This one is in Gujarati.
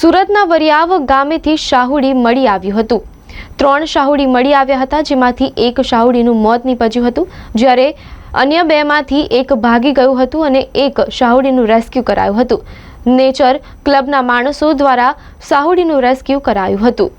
સુરતના વરિયાવ ગામેથી શાહુડી મળી આવ્યું હતું. ત્રણ શાહુડી મળી આવ્યા હતા, જેમાંથી એક શાહુડીનું મોત નીપજ્યું હતું, જ્યારે અન્ય બેમાંથી એક ભાગી ગયું હતું અને એક શાહુડીનું રેસ્ક્યુ કરાયું હતું. નેચર ક્લબના માણસો દ્વારા શાહુડીનું રેસ્ક્યુ કરાયું હતું.